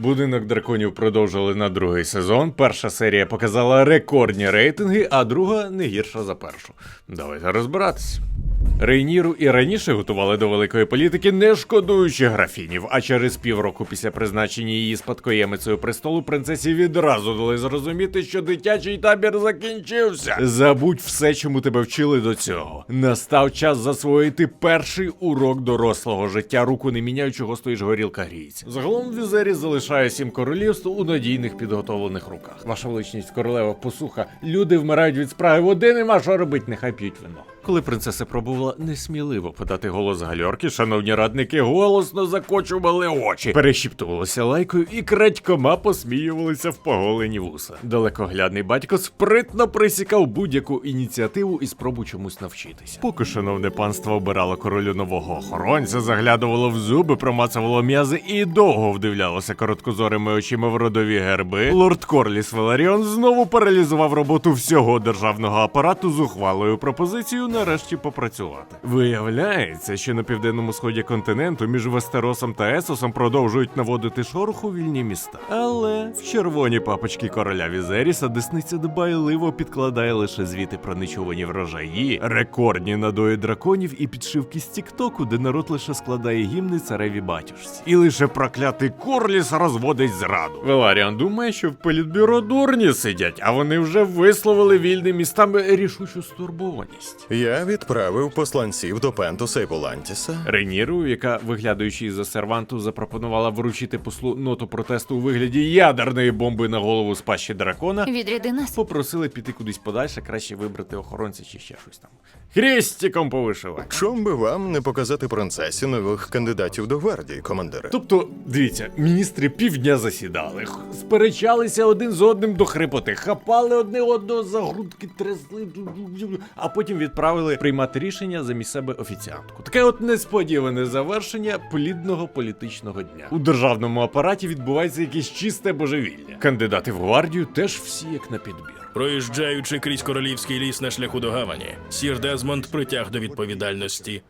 Будинок драконів продовжили на другий сезон. Перша серія показала рекордні рейтинги, а друга не гірша за першу. Давайте розбиратись. Рейніру і раніше готували до великої політики, не шкодуючи графінів. А через півроку після призначення її спадкоємицею престолу принцесі відразу дали зрозуміти, що дитячий табір закінчився. Забудь все, чому тебе вчили до цього. Настав час засвоїти перший урок дорослого життя, руку не міняючого стоїш горілка гріється. Загалом Візері залишає сім королівств у надійних підготовлених руках. Ваша величність королева посуха. Люди вмирають від спраги, води нема що робити, нехай п'ють вино. Коли принцеса пробувала несміливо подати голос гальорки, шановні радники голосно закочували очі, перешіптувалися лайкою і крадькома посміювалися в поголені вуса. Далекоглядний батько спритно присікав будь-яку ініціативу і спробу чомусь навчитися. Поки шановне панство обирало королю нового охоронця, заглядувало в зуби, промацувало м'язи і довго вдивлялося короткозорими очима в родові герби. Лорд Корліс Веларіон знову паралізував роботу всього державного апарату з ухвалою пропозицією нарешті попрацювати. Виявляється, що на південному сході континенту між Вестеросом та Есосом продовжують наводити шорох у вільні міста. Але в червоні папочки короля Візеріса десниця дбайливо підкладає лише звіти про нечувані врожаї, рекордні надої драконів і підшивки з Тіктоку, де народ лише складає гімни цареві батюшці. І лише проклятий Корліс розводить зраду. Веларіан думає, що в політбюро дурні сидять, а вони вже висловили вільним містам рішучу стурбованість. Я відправив посланців до Пентуса і Волантіса. Рейніру, яка, виглядаючи із-за серванту, запропонувала вручити послу ноту протесту у вигляді ядерної бомби на голову з пащі дракона, Відряди нас. попросили піти кудись подальше, краще вибрати охоронця чи ще щось там. Хрестиком повишивати. Чом би вам не показати принцесі нових кандидатів до гвардії, командири? Тобто, дивіться, міністри півдня засідали, х- сперечалися один з одним до хрипоти, хапали одне одного за грудки, трясли, а потім відправили приймати рішення замість себе офіціантку. Таке от несподіване завершення плідного політичного дня. У державному апараті відбувається якесь чисте божевілля. Кандидати в гвардію теж всі як на підбір. Проїжджаючи крізь королівський ліс на шляху до гавані, сір Дезмонд притяг до відповідальності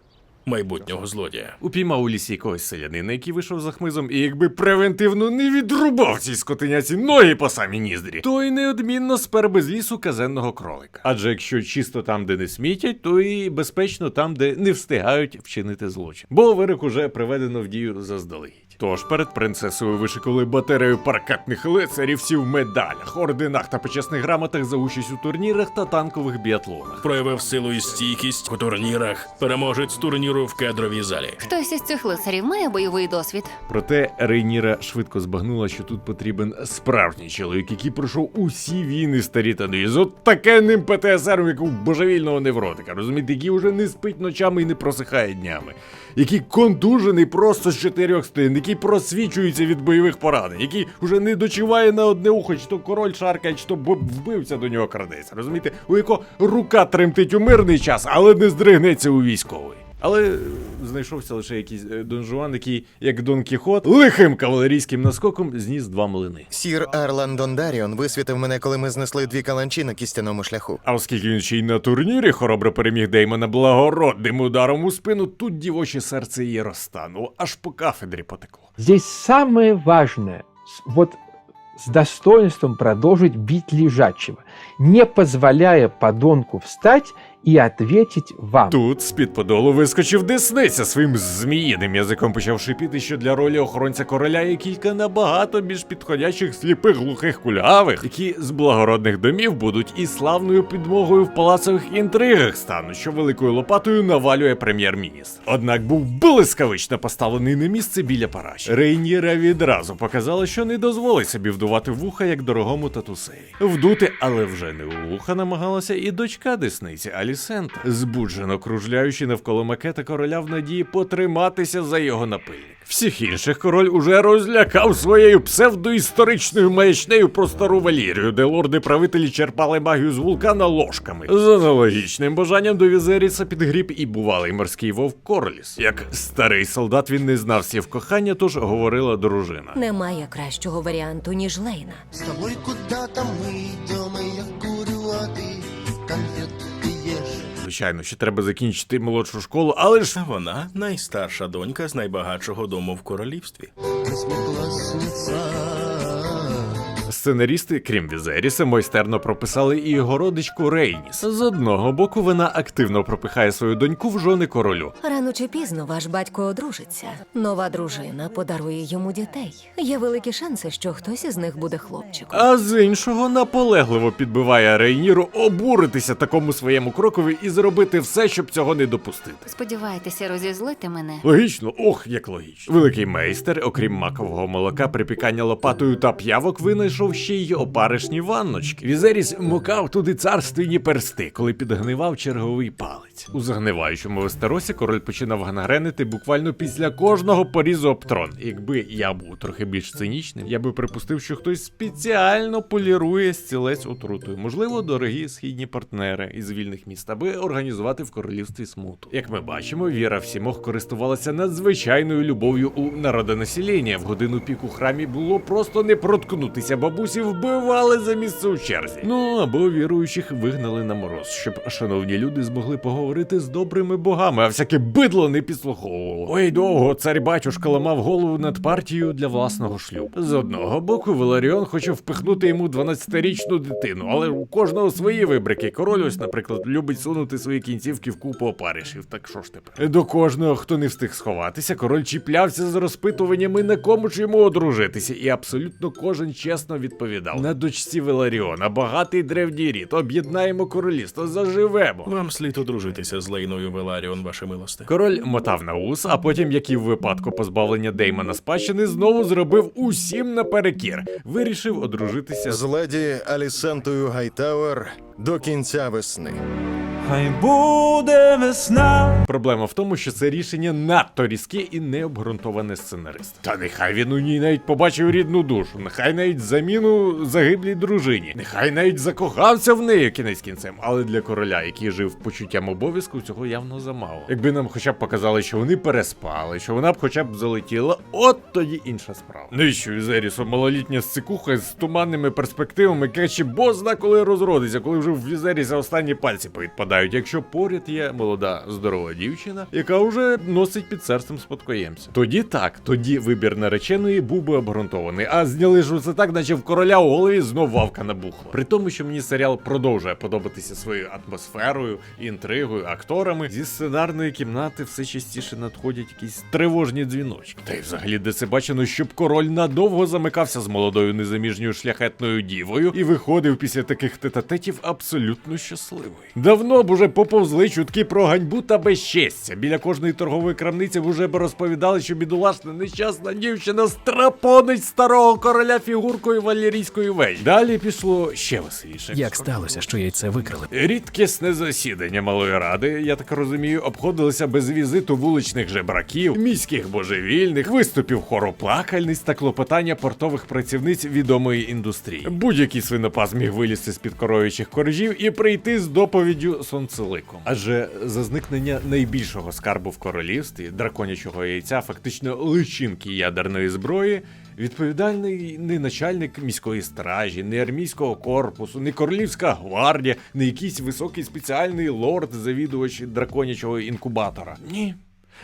майбутнього злодія. Упіймав у лісі якогось селянина, який вийшов за хмизом, і якби превентивно не відрубав цій скотиняці ноги по самі ніздрі, то й неодмінно спер без лісу казенного кролика. Адже якщо чисто там, де не смітять, то і безпечно там, де не встигають вчинити злочин. Бо вирок уже приведено в дію заздалегідь. Тож перед принцесою вишикали батарею паркетних лицарів всі в медалях, орденах та почесних грамотах за участь у турнірах та танкових біатлонах. Проявив силу і стійкість у турнірах. Переможець турніру в кедровій залі. Хтось із цих лицарів має бойовий досвід. Проте Рейніра швидко збагнула, що тут потрібен справжній чоловік, який пройшов усі війни старі та нові, з от такенним ПТСРом, як у божевільного невротика, розумієте, який уже не спить ночами і не просихає днями, який контужений просто з чотирьох стин, який просвічується від бойових поранень, який уже не дочуває на одне ухо, чи то король шаркає, чи то вбився до нього крадеться. Розумієте, у якого рука тремтить у мирний час, але не здригнеться у військовий. Але знайшовся лише якийсь е, Дон Жуан, який, як Дон Кіхот, лихим кавалерійським наскоком зніс два млини. Сір Арлан Дондаріон висвітив мене, коли ми знесли дві каланчі на кістяному шляху. А оскільки він ще й на турнірі хоробро переміг Деймона благородним ударом у спину, тут дівоче серце її розтануло, аж по кафедрі потекло. Здесь самое важное, с- вот с достоинством продолжить бить лежачего, не позволяя подонку встать и ответить вам. Тут з-під подолу вискочив десниця своїм зміїним язиком почав шипіти, що для ролі охоронця короля є кілька набагато більш підходячих сліпих глухих кульгавих, які з благородних домів будуть і славною підмогою в палацових інтригах стануть, що великою лопатою навалює прем'єр-міністр. Однак був блискавично поставлений на місце біля параші. Рейніра відразу показала, що не дозволить собі вдувати вуха як дорогому татусеві. Вдути, але вже не у вуха намагалася і дочка десниці Алісента, збуджено кружляючи навколо макета короля в надії потриматися за його напильник. Всіх інших король уже розлякав своєю псевдоісторичною маячнею про стару Валірію, де лорди-правителі черпали магію з вулкана ложками. З аналогічним бажанням до Візеріса підгріб і бувалий морський вовк Корліс. Як старий солдат він не знав сів кохання, тож говорила дружина. Немає кращого варіанту, ніж Лейна. С тобой куда-то мы идем, Звичайно, ще треба закінчити молодшу школу, але ж вона найстарша донька з найбагатшого дому в королівстві. Сценарісти, крім Візеріса, майстерно прописали і його родичку Рейніс. З одного боку, вона активно пропихає свою доньку в жони королю. Рано чи пізно ваш батько одружиться. Нова дружина подарує йому дітей. Є великі шанси, що хтось із них буде хлопчиком. А з іншого наполегливо підбиває Рейніру обуритися такому своєму крокові і зробити все, щоб цього не допустити. Сподіваєтеся розізлити мене? Логічно, ох, як логічно. Великий майстер, окрім макового молока, припікання лопатою та п'явок, винайшов ще й опаришні ванночки. Візеріс мукав туди царственні персти, коли підгнивав черговий палець. У загниваючому вестеросі король починав гангренити буквально після кожного порізу об трон. Якби я був трохи більш цинічним, я би припустив, що хтось спеціально полірує стілець отрутою. Можливо, дорогі східні партнери із вільних міст, аби організувати в королівстві смуту. Як ми бачимо, Віра всімох користувалася надзвичайною любов'ю у народонаселення. В годину піку храмі було просто не проткнутися. Бабусі вбивали за місце у черзі. Ну або віруючих вигнали на мороз, щоб шановні люди змогли поговорити з добрими богами, а всяке бидло не підслуховувало. Ой, довго цар батюшка ламав голову над партією для власного шлюбу. З одного боку, Веларіон хоче впихнути йому 12-річну дитину, але у кожного свої вибрики. Король ось, наприклад, любить сунути свої кінцівки в купу опаришів. Так що ж тепер? До кожного, хто не встиг сховатися, король чіплявся з розпитуваннями, на кому ж йому одружитися, і абсолютно кожен чесно відповідав: на дочці Веларіона, багатий древній рід, об'єднаємо королівство, заживемо. Вам слід одружитися з Лейною Веларіон, ваше милосте. Король мотав на ус, а потім, як і в випадку позбавлення Деймона спадщини, знову зробив усім наперекір. Вирішив одружитися з З леді Алісентою Гайтауер до кінця весни. Хай буде весна. Проблема в тому, що це рішення надто різке і необґрунтоване сценарист. Та нехай він у ній навіть побачив рідну душу, нехай навіть заміну загиблій дружині, нехай навіть закохався в неї кінець кінцем. Але для короля, який жив почуттям обов'язку, цього явно замало. Якби нам хоча б показали, що вони переспали, що вона б хоча б залетіла, от тоді інша справа. Ну і що Візерісу малолітня сцикуха з туманними перспективами, каже, бозна коли розродиться, коли вже в Візеріса останні пальці повідпадають, якщо поряд є молода здорова дівчина, яка вже носить під серцем спадкоємця. Тоді так, тоді вибір нареченої був би обґрунтований. А зняли ж це так, наче в короля у голові знов вавка набухла. При тому, що мені серіал продовжує подобатися своєю атмосферою, інтригою, акторами. Зі сценарної кімнати все частіше надходять якісь тривожні дзвіночки. Та й взагалі, де це бачено, щоб король надовго замикався з молодою незаміжньою шляхетною дівою і виходив після таких тетатетів абсолютно щасливий. Давно б уже поповзли чутки про ганьбу та безчестя. Біля кожної торгової крамниці вже б розповідали, що бідолашна нещасна дівчина страпонить старого короля фігуркою валерійської вежі. Далі пішло ще веселіше. Як сталося, що яйце викрали? Рідкісне засідання малої ради, я так розумію, обходилося без візиту вуличних жебраків, міських божевільних, виступів хору плакальниць та клопотання портових працівниць відомої індустрії. Будь-який свинопас міг вилізти з під коров'ячих коржів і прийти з доповіддю сонцеликом. Адже за зникнення найбільшого скарбу в королівстві, драконячого яйця, фактично личинки ядерної зброї. Відповідальний не начальник міської стражі, не армійського корпусу, не королівська гвардія, не якийсь високий спеціальний лорд, завідувач драконячого інкубатора. Ні.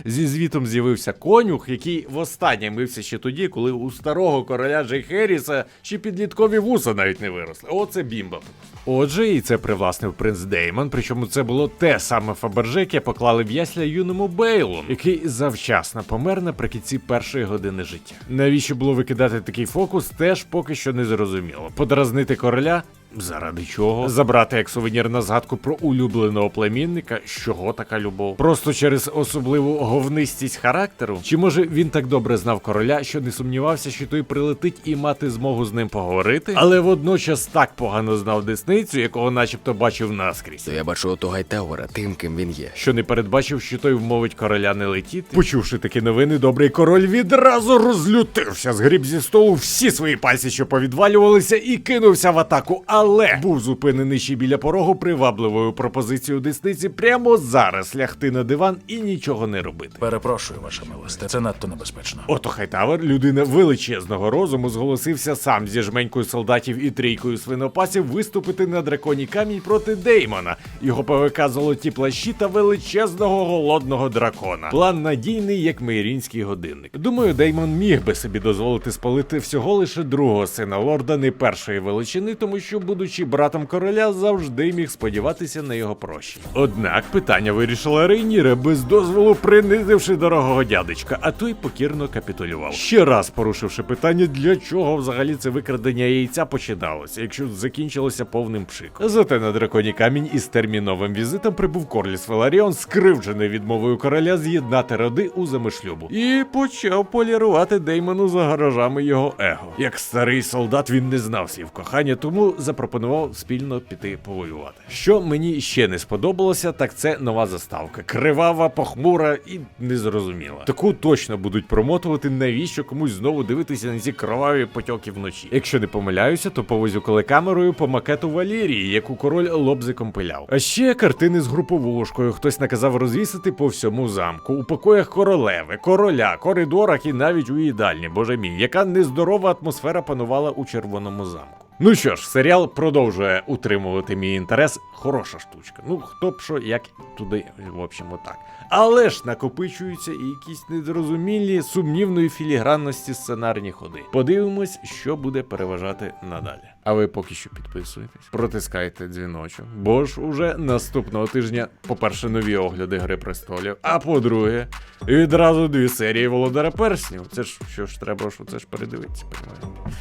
Зі звітом з'явився конюх, який востаннє мився ще тоді, коли у старого короля Джей Херріса ще підліткові вуса навіть не виросли. Оце бімба. Отже, і це привласнив принц Деймон, причому це було те саме Фаберже, яке поклали в ясля юному Бейлу, який завчасно помер наприкінці першої години життя. Навіщо було викидати такий фокус, теж поки що не зрозуміло. Подразнити короля. Заради чого? Забрати як сувенір на згадку про улюбленого племінника, з чого така любов? Просто через особливу говнистість характеру? Чи може він так добре знав короля, що не сумнівався, що той прилетить і мати змогу з ним поговорити? Але водночас так погано знав десницю, якого начебто бачив наскрізь. То я бачу ото Гайтауера тим, ким він є. Що не передбачив, що той вмовить короля не летіти. Почувши такі новини, добрий король відразу розлютився, згріб зі столу всі свої пальці, що повідвалювалися, і кинувся в атаку. Але був зупинений ще біля порогу привабливою пропозицією десниці прямо зараз лягти на диван і нічого не робити. Перепрошую, ваша милосте, це надто небезпечно. Ото Хайтавер, людина величезного розуму, зголосився сам зі жменькою солдатів і трійкою свинопасів виступити на драконій камінь проти Деймона, його ПВК золоті плащі та величезного голодного дракона. План надійний, як мейрінський годинник. Думаю, Деймон міг би собі дозволити спалити всього лише другого сина лорда не першої величини, тому що, будучи братом короля, завжди міг сподіватися на його прощення. Однак питання вирішила Рейніра без дозволу, принизивши дорогого дядечка, а той покірно капітулював. Ще раз порушивши питання, для чого взагалі це викрадення яйця починалося, якщо закінчилося повним пшиком. Зате на драконі камінь із терміновим візитом прибув Корліс Веларіон, скривджений відмовою короля з'єднати роди у замишлюбу, і почав полірувати Деймону за гаражами його его. Як старий солдат він не знав слів кохання, тому запропонував спільно піти повоювати. Що мені ще не сподобалося, так це нова заставка. Кривава, похмура і незрозуміла. Таку точно будуть промотувати, навіщо комусь знову дивитися на ці кроваві потьоки вночі. Якщо не помиляюся, то повозю телекамерою по макету Валерії, яку король лобзиком пиляв. А ще картини з груповушкою. Хтось наказав розвісити по всьому замку, у покоях королеви, короля, коридорах і навіть у їдальні, боже мій, яка нездорова атмосфера панувала у червоному замку. Ну що ж, серіал продовжує утримувати мій інтерес. Хороша штучка. Ну хто б що, як туди, в общем, отак. Але ж накопичуються і якісь незрозумілі сумнівної філігранності сценарні ходи. Подивимось, що буде переважати надалі. А ви поки що підписуєтесь, протискайте дзвіночок, бо ж уже наступного тижня, по-перше, нові огляди Гри престолів, а по-друге, відразу дві серії Володара Перснів. Це ж що ж треба, що це ж передивитися, понімаєте?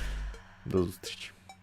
До зустрічі.